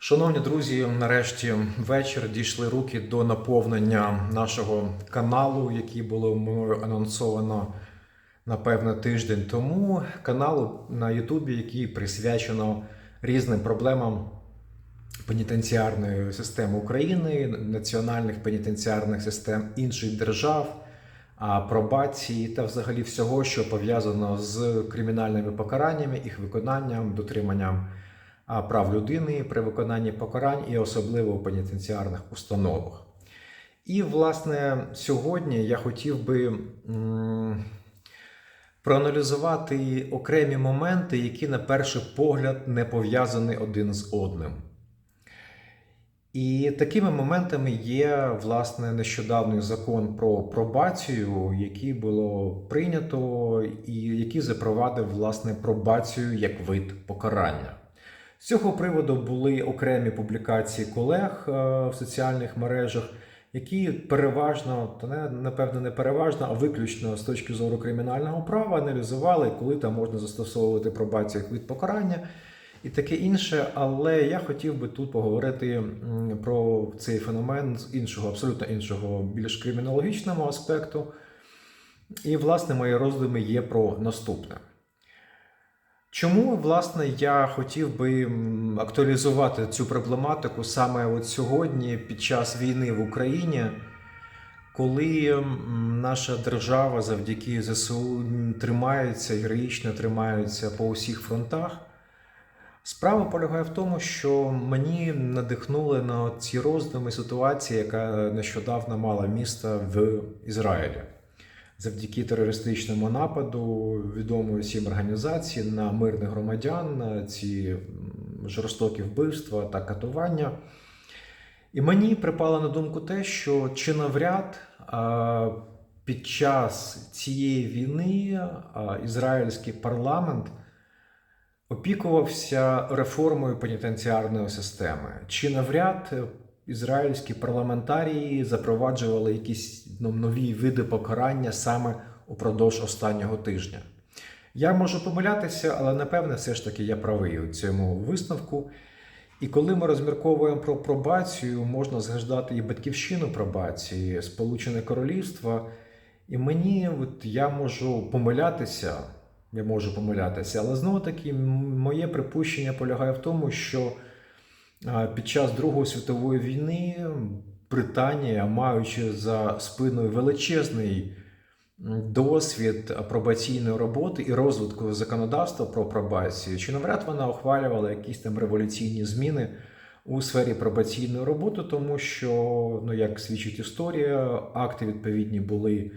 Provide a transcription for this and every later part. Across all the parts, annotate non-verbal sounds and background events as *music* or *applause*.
Шановні друзі, нарешті вечір дійшли руки до наповнення нашого каналу, який було мною анонсовано напевно тиждень тому. Каналу на Ютубі, який присвячено різним проблемам пенітенціарної системи України, національних пенітенціарних систем інших держав, пробації та взагалі всього, що пов'язано з кримінальними покараннями, їх виконанням, дотриманням прав людини при виконанні покарань і особливо в пенітенціарних установах. І, власне, сьогодні я хотів би проаналізувати окремі моменти, які на перший погляд не пов'язані один з одним. І такими моментами є власне нещодавний закон про пробацію, який було прийнято, і який запровадив власне пробацію як вид покарання. З цього приводу були окремі публікації колег е, в соціальних мережах, які переважно, та не напевно не переважно, а виключно з точки зору кримінального права аналізували, коли там можна застосовувати пробацію вид покарання і таке інше. Але я хотів би тут поговорити про цей феномен з іншого, абсолютно іншого, більш кримінологічного аспекту. І, власне, мої роздуми є про наступне. Чому, власне, я хотів би актуалізувати цю проблематику саме от сьогодні, під час війни в Україні, коли наша держава завдяки ЗСУ тримається, героїчно тримається по усіх фронтах? Справа полягає в тому, що мені надихнули на ці роздуми ситуації, яка нещодавно мала місце в Ізраїлі. Завдяки терористичному нападу відомої всім організації на мирних громадян, ці жорстокі вбивства та катування. І мені припало на думку те, що чи навряд під час цієї війни ізраїльський парламент опікувався реформою пенітенціарної системи, чи навряд ізраїльські парламентарії запроваджували якісь ну, нові види покарання саме упродовж останнього тижня. Я можу помилятися, але напевне, все ж таки я правий у цьому висновку. І коли ми розмірковуємо про пробацію, можна згадати і батьківщину пробації, Сполучене Королівство. І мені от, я можу помилятися, я можу помилятися, але знову таки моє припущення полягає в тому, що під час Другої світової війни Британія, маючи за спиною величезний досвід пробаційної роботи і розвитку законодавства про пробацію, чи навряд вона ухвалювала якісь там революційні зміни у сфері пробаційної роботи, тому що, ну як свідчить історія, акти відповідні були.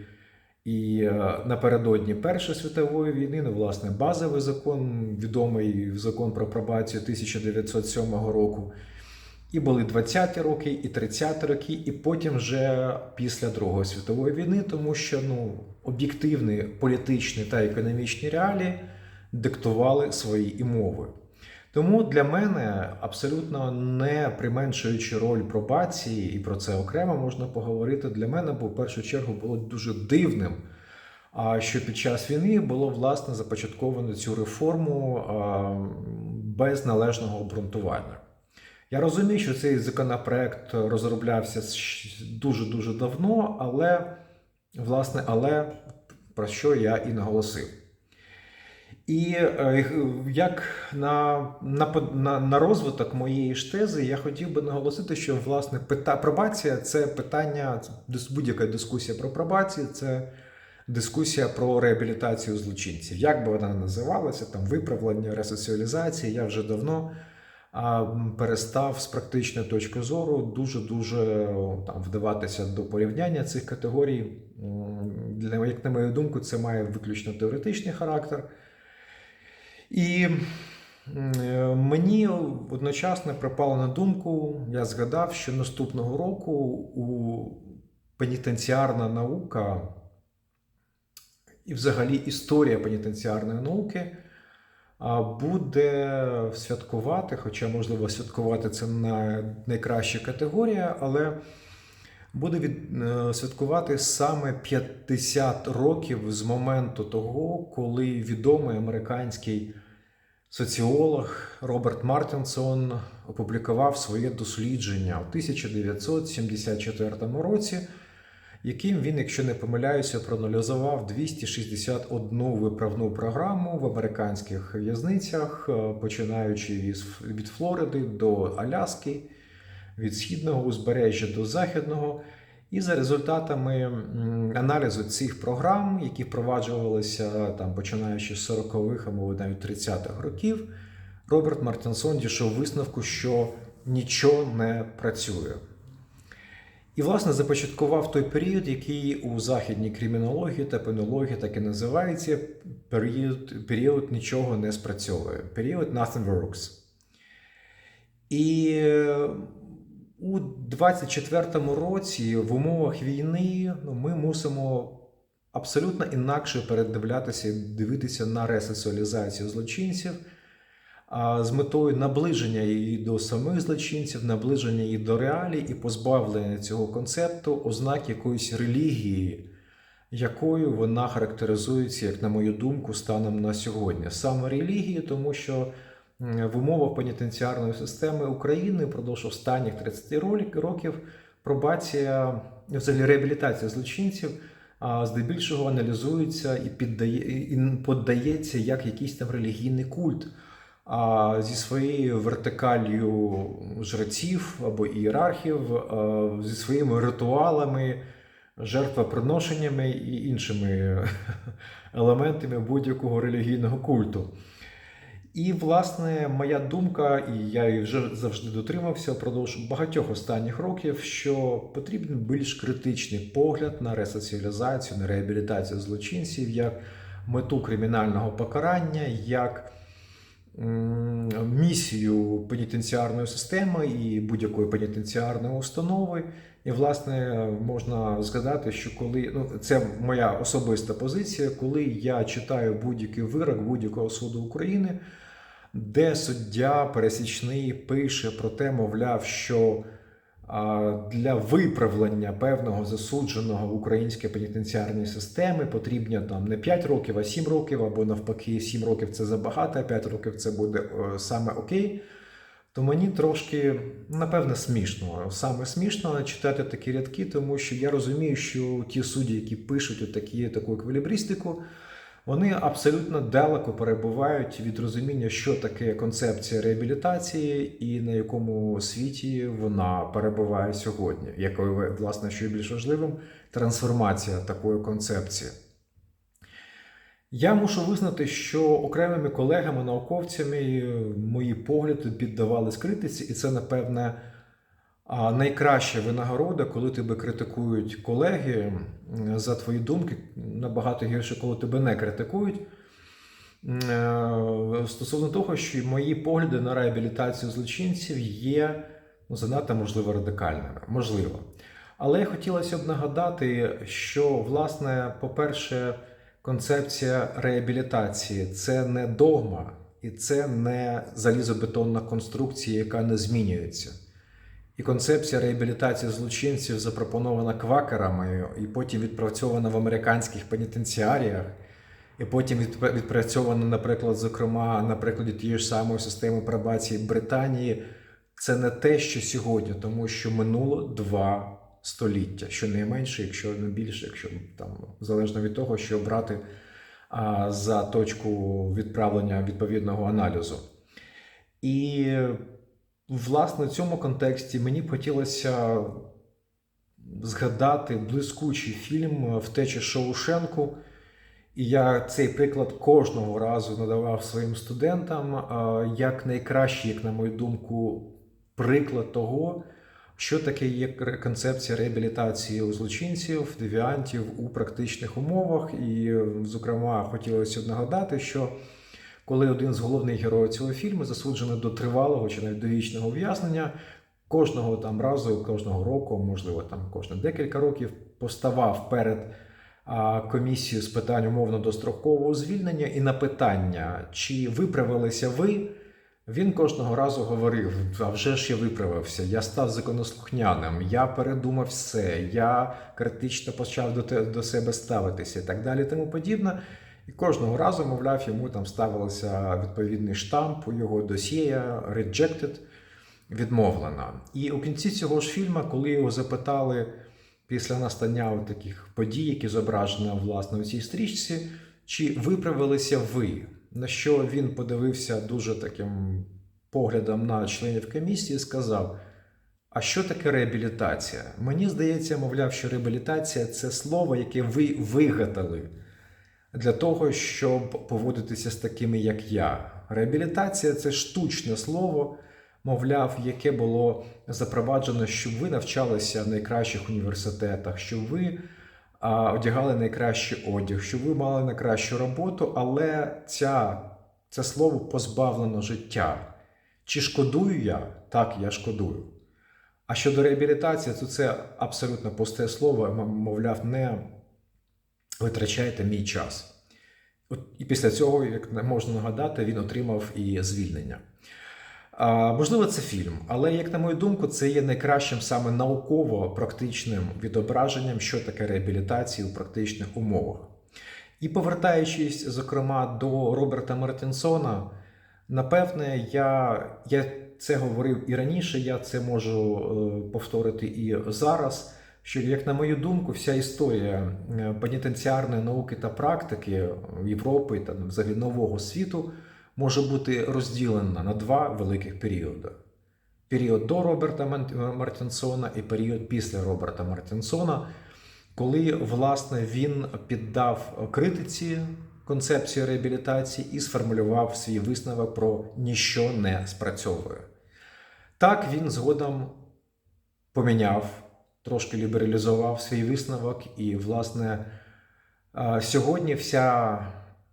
І е, напередодні Першої світової війни, ну, власне, базовий закон, відомий закон про пробацію 1907 року. І були 20-ті роки, і 30-ті роки, і потім вже після Другої світової війни, тому що ну, об'єктивні політичні та економічні реалії диктували свої і мови. Тому для мене абсолютно не применшуючи роль пробації, і про це окремо можна поговорити. Для мене, бо в першу чергу було дуже дивним, що під час війни було власне започатковано цю реформу без належного обґрунтування. Я розумію, що цей законопроект розроблявся дуже дуже давно, але власне, але про що я і наголосив. І е, як на, на, на, на розвиток моєї ж тези, я хотів би наголосити, що власне пита, пробація це питання, будь-яка дискусія про пробацію, це дискусія про реабілітацію злочинців. Як би вона називалася, там виправлення, ресоціалізація, я вже давно а, перестав з практичної точки зору дуже-дуже там вдаватися до порівняння цих категорій. Для, як на мою думку, це має виключно теоретичний характер. І е, мені одночасно припало на думку, я згадав, що наступного року у пенітенціарна наука і взагалі історія пенітенціарної науки буде святкувати, хоча, можливо, святкувати це на найкраща категорія, але буде від, е, святкувати саме 50 років з моменту того, коли відомий американський соціолог Роберт Мартінсон опублікував своє дослідження у 1974 році, яким він, якщо не помиляюся, проаналізував 261 виправну програму в американських в'язницях, е, починаючи від, Флориди до Аляски, від східного узбережжя до західного. І за результатами аналізу цих програм, які впроваджувалися там, починаючи з 40-х або навіть 30-х років, Роберт Мартінсон дійшов висновку, що нічого не працює. І, власне, започаткував той період, який у західній кримінології та пенології так і називається період, період нічого не спрацьовує. Період nothing works. І е, у 24-му році в умовах війни ну, ми мусимо абсолютно інакше передивлятися і дивитися на ресоціалізацію злочинців а, з метою наближення її до самих злочинців, наближення її до реалій і позбавлення цього концепту ознак якоїсь релігії, якою вона характеризується, як на мою думку, станом на сьогодні. Саме релігію, тому що в умовах пенітенціарної системи України впродовж останніх 30 років пробація, ну, взагалі реабілітація злочинців здебільшого аналізується і піддає і поддається як якийсь там релігійний культ. А зі своєю вертикалью жреців або ієрархів, зі своїми ритуалами, жертвоприношеннями і іншими *laughs* елементами будь-якого релігійного культу. І, власне, моя думка, і я її вже завжди дотримався впродовж багатьох останніх років, що потрібен більш критичний погляд на ресоціалізацію, на реабілітацію злочинців як мету кримінального покарання, як місію пенітенціарної системи і будь-якої пенітенціарної установи. І, власне, можна згадати, що коли ну це моя особиста позиція, коли я читаю будь-який вирок будь-якого суду України, де суддя пересічний пише про те, мовляв, що для виправлення певного засудженого в українській пенітенціарній системи потрібно там не 5 років, а 7 років, або навпаки, 7 років це забагато, а 5 років це буде е, саме окей. То мені трошки, напевне, смішно. Саме смішно читати такі рядки, тому що я розумію, що ті судді, які пишуть такі, таку еквілібристику, вони абсолютно далеко перебувають від розуміння, що таке концепція реабілітації і на якому світі вона перебуває сьогодні, якою, власне, що більш важливим, трансформація такої концепції. Я мушу визнати, що окремими колегами, науковцями е, мої погляди піддавались критиці, і це, напевне, а, найкраща винагорода, коли тебе критикують колеги за твої думки, набагато гірше, коли тебе не критикують. Е, Стосовно того, що мої погляди на реабілітацію злочинців є ну, занадто, можливо, радикальними. Можливо. Але хотілося б нагадати, що, власне, по-перше, концепція реабілітації це не догма і це не залізобетонна конструкція, яка не змінюється. І концепція реабілітації злочинців запропонована квакерами і потім відпрацьована в американських пенітенціаріях, і потім відпра- відпрацьована, наприклад, зокрема, на прикладі тієї ж самої системи пробації Британії. Це не те, що сьогодні, тому що минуло два століття, що не менше, якщо не більше, якщо там залежно від того, що брати а, за точку відправлення відповідного аналізу. І власне в цьому контексті мені б хотілося згадати блискучий фільм Втеча Шоушенку. І я цей приклад кожного разу надавав своїм студентам як найкращий, як на мою думку, приклад того, що таке є концепція реабілітації у злочинців, девіантів у практичних умовах. І, е, зокрема, хотілося б нагадати, що коли один з головних героїв цього фільму засуджений до тривалого чи навіть довічного ув'язнення, кожного там разу, кожного року, можливо, там кожне декілька років, поставав перед комісією з питань умовно дострокового звільнення і на питання, чи виправилися ви. Він кожного разу говорив: а вже ж я виправився, я став законослухняним, я передумав все, я критично почав до, те- до себе ставитися і так далі, тому подібне. І кожного разу, мовляв, йому там ставилося відповідний штамп у його досьє «Rejected», відмовлено. І у кінці цього ж фільму, коли його запитали після настання таких подій, які зображені власне у цій стрічці, чи виправилися ви? На що він подивився дуже таким поглядом на членів комісії і сказав: А що таке реабілітація? Мені здається, мовляв, що реабілітація це слово, яке ви вигадали для того, щоб поводитися з такими, як я. Реабілітація це штучне слово, мовляв, яке було запроваджено, щоб ви навчалися в найкращих університетах, щоб ви одягали найкращий одяг, щоб ви мали найкращу роботу, але ця, це слово позбавлено життя. Чи шкодую я? Так, я шкодую. А щодо реабілітації, то це абсолютно пусте слово, мовляв, не витрачайте мій час. От, і після цього, як можна нагадати, він отримав і звільнення. А, можливо, це фільм, але, як на мою думку, це є найкращим саме науково-практичним відображенням, що таке реабілітація у практичних умовах. І повертаючись, зокрема, до Роберта Мартінсона, напевне, я, я це говорив і раніше, я це можу е, повторити і зараз. Що, як на мою думку, вся історія е, пенітенціарної науки та практики Європи та взагалі нового світу може бути розділена на два великих періоди: період до Роберта Ман- Мартінсона і період після Роберта Мартінсона, коли власне він піддав критиці концепцію реабілітації і сформулював свій висновок про ніщо не спрацьовує. Так він згодом поміняв, трошки лібералізував свій висновок, і, власне, сьогодні вся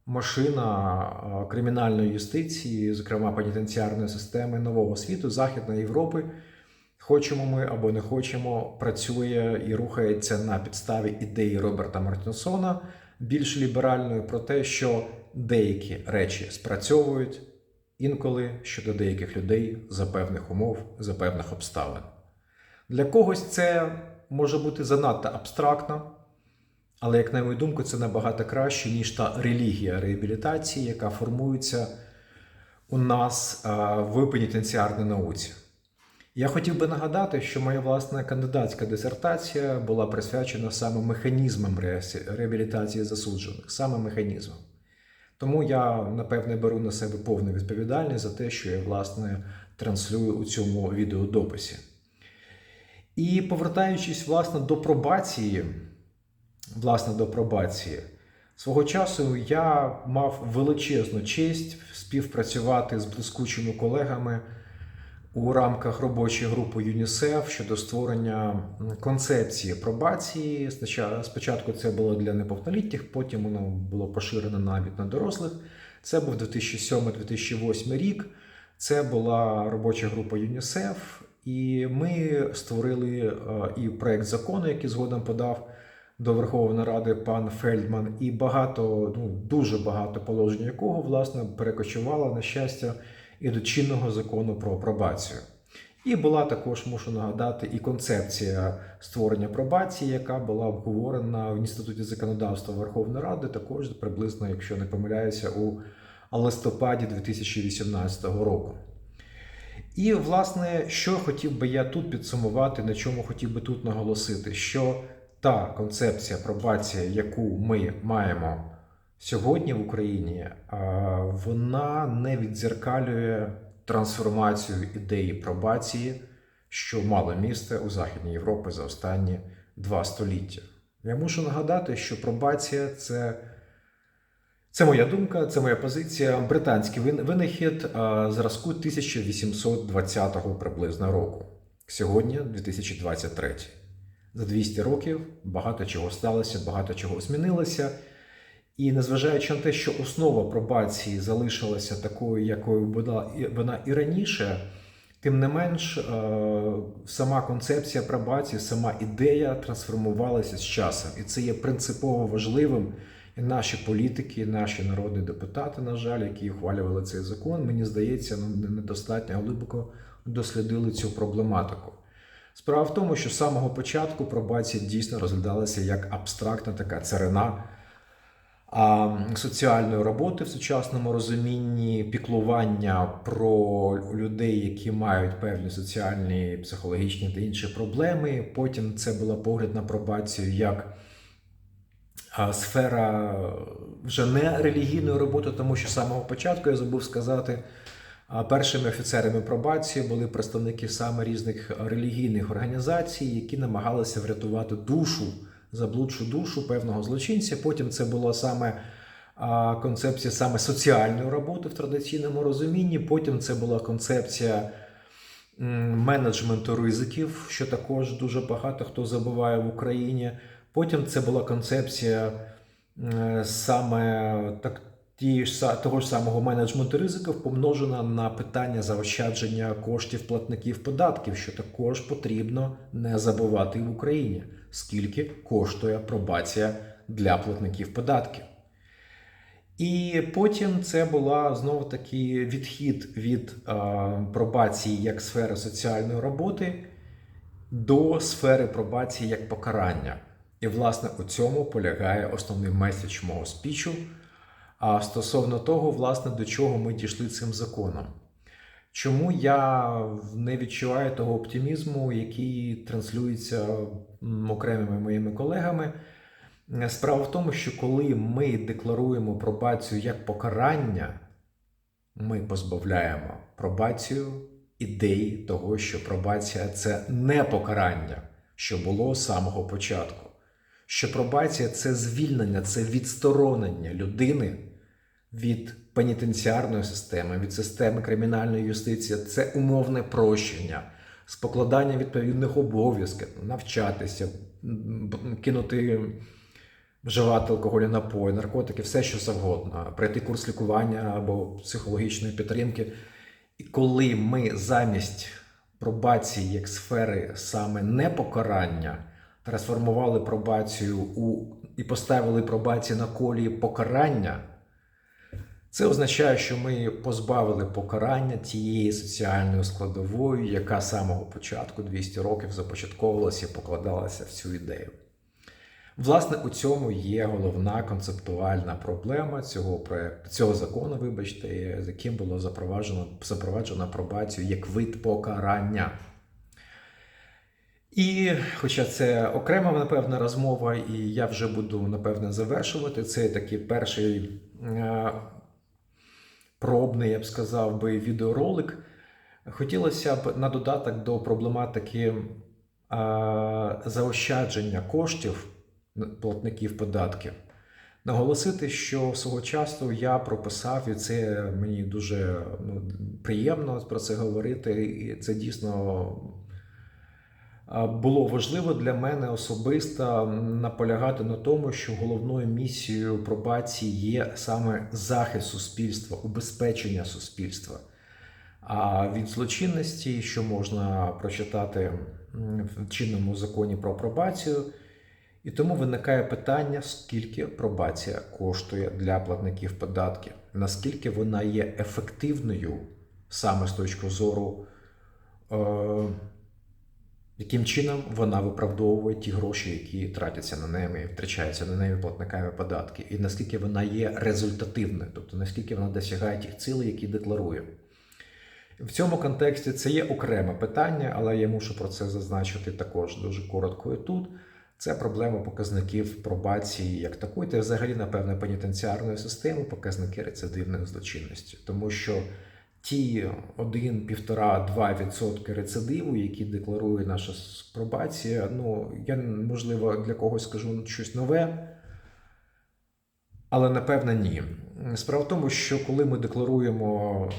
машина кримінальної юстиції, зокрема пенітенціарної системи нового світу, Західної Європи, хочемо ми або не хочемо, працює і рухається на підставі ідеї Роберта Мартінсона, більш ліберальної про те, що деякі речі спрацьовують інколи щодо деяких людей за певних умов, за певних обставин. Для когось це може бути занадто абстрактно, але, як на мою думку, це набагато краще, ніж та релігія реабілітації, яка формується у нас в пенітенціарній науці. Я хотів би нагадати, що моя власна кандидатська дисертація була присвячена саме механізмам реабілітації засуджених, саме механізмам. Тому я, напевне, беру на себе повну відповідальність за те, що я, власне, транслюю у цьому відеодописі. І повертаючись власне до пробації, власне, до пробації, свого часу я мав величезну честь співпрацювати з блискучими колегами у рамках робочої групи ЮНІСЕФ щодо створення концепції пробації. Спочатку це було для неповнолітніх, потім воно було поширено навіть на дорослих. Це був 2007-2008 рік. Це була робоча група ЮНІСЕФ, і ми створили е, і проект закону, який згодом подав до Верховної Ради пан Фельдман, і багато, ну дуже багато положень якого власне перекочувало на щастя і до чинного закону про пробацію. І була також, мушу нагадати, і концепція створення пробації, яка була обговорена в інституті законодавства Верховної Ради, також приблизно, якщо не помиляюся, у листопаді 2018 року. І, власне, що хотів би я тут підсумувати, на чому хотів би тут наголосити, що та концепція пробація, яку ми маємо сьогодні в Україні, вона не віддзеркалює трансформацію ідеї пробації, що мало місце у Західній Європі за останні два століття. Я мушу нагадати, що пробація це це моя думка, це моя позиція. Британський винахід зразку 1820 приблизно року. Сьогодні 2023. За 200 років багато чого сталося, багато чого змінилося. І незважаючи на те, що основа пробації залишилася такою, якою була вона і раніше, тим не менш, сама концепція пробації, сама ідея трансформувалася з часом. І це є принципово важливим. Наші політики, наші народні депутати, на жаль, які ухвалювали цей закон, мені здається, ну, недостатньо глибоко дослідили цю проблематику. Справа в тому, що з самого початку пробація дійсно розглядалася як абстрактна така царина а соціальної роботи в сучасному розумінні, піклування про людей, які мають певні соціальні, психологічні та інші проблеми. Потім це була погляд на пробацію як сфера вже не релігійної роботи, тому що з самого початку я забув сказати. Першими офіцерами пробації були представники саме різних релігійних організацій, які намагалися врятувати душу, заблудшу душу певного злочинця. Потім це була саме концепція саме соціальної роботи в традиційному розумінні. Потім це була концепція менеджменту ризиків, що також дуже багато хто забуває в Україні. Потім це була концепція е, саме так, ті ж, того ж самого менеджменту ризиків, помножена на питання заощадження коштів платників податків, що також потрібно не забувати в Україні, скільки коштує пробація для платників податків. І потім це була знову таки відхід від е, пробації як сфери соціальної роботи до сфери пробації як покарання. І, власне, у цьому полягає основний меседж мого спічу. А стосовно того, власне, до чого ми дійшли цим законом. Чому я не відчуваю того оптимізму, який транслюється окремими моїми колегами? Справа в тому, що коли ми декларуємо пробацію як покарання, ми позбавляємо пробацію ідеї того, що пробація це не покарання, що було з самого початку. Що пробація це звільнення, це відсторонення людини від пенітенціарної системи, від системи кримінальної юстиції, це умовне прощення, з покладання відповідних обов'язків, навчатися, кинути вживати алкогольні напої, наркотики, все що завгодно, пройти курс лікування або психологічної підтримки. І коли ми замість пробації як сфери саме не покарання трансформували пробацію у і поставили пробацію на колії покарання, це означає, що ми позбавили покарання тієї соціальної складової, яка з самого початку 200 років започатковувалася і покладалася в цю ідею. Власне, у цьому є головна концептуальна проблема цього проекту, цього закону, вибачте, з яким було запроваджено запроваджено пробацію як вид покарання. І, хоча це окрема, напевно, розмова, і я вже буду напевне завершувати, це такий перший е, пробний, я б сказав би, відеоролик. Хотілося б на додаток до проблематики е, заощадження коштів платників податків. Наголосити, що свого часу я прописав, і це мені дуже ну, приємно про це говорити. І це дійсно було важливо для мене особисто наполягати на тому, що головною місією пробації є саме захист суспільства, убезпечення суспільства. А від злочинності, що можна прочитати в чинному законі про пробацію. І тому виникає питання, скільки пробація коштує для платників податків, наскільки вона є ефективною саме з точки зору, е, яким чином вона виправдовує ті гроші, які тратяться на неї, втрачаються на неї платниками податків, і наскільки вона є результативною, тобто наскільки вона досягає тих цілей, які декларує. В цьому контексті це є окреме питання, але я мушу про це зазначити також дуже коротко і тут. Це проблема показників пробації як такої, та взагалі, напевне, пенітенціарної системи, показники рецидивної злочинності. Тому що ті 1,5-2% рецидиву, які декларує наша пробація, ну, я, можливо, для когось скажу щось нове, але напевно ні. Справа в тому, що коли ми декларуємо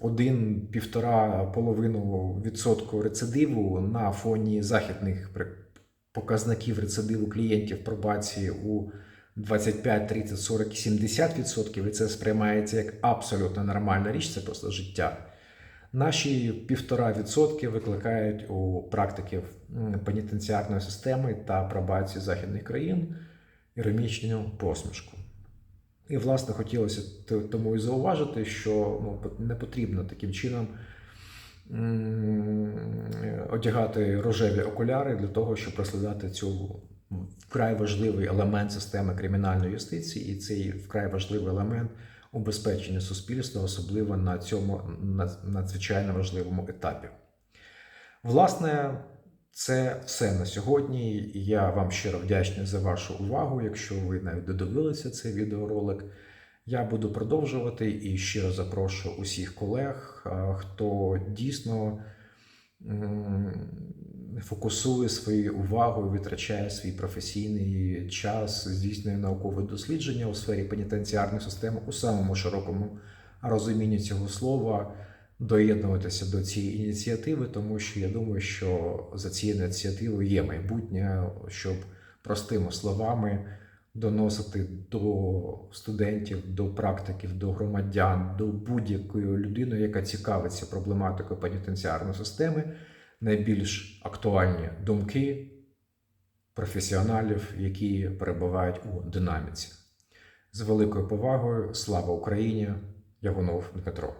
1-1,5 половину відсотку рецидиву на фоні західних показників рецидиву клієнтів пробації у 25, 30, 40, 70%, і це сприймається як абсолютно нормальна річ, це просто життя. Наші 1,5% викликають у практиків пенітенціарної системи та пробації західних країн іронічну посмішку. І, власне, хотілося тому і зауважити, що ну, не потрібно таким чином одягати рожеві окуляри для того, щоб розглядати цю вкрай важливий елемент системи кримінальної юстиції, і цей вкрай важливий елемент убезпечення суспільства, особливо на цьому надзвичайно важливому етапі. Власне, це все на сьогодні. Я вам щиро вдячний за вашу увагу. Якщо ви навіть додивилися цей відеоролик, я буду продовжувати і щиро запрошую усіх колег, хто дійсно фокусує свою увагу витрачає свій професійний час, здійснює наукове дослідження у сфері пенітенціарної системи у самому широкому розумінні цього слова. Доєднуватися до цієї ініціативи, тому що я думаю, що за цією ініціативою є майбутнє, щоб простими словами доносити до студентів, до практиків, до громадян, до будь-якої людини, яка цікавиться проблематикою пенітенціарної системи, найбільш актуальні думки професіоналів, які перебувають у динаміці. З великою повагою, слава Україні! Ягунов Дмитро.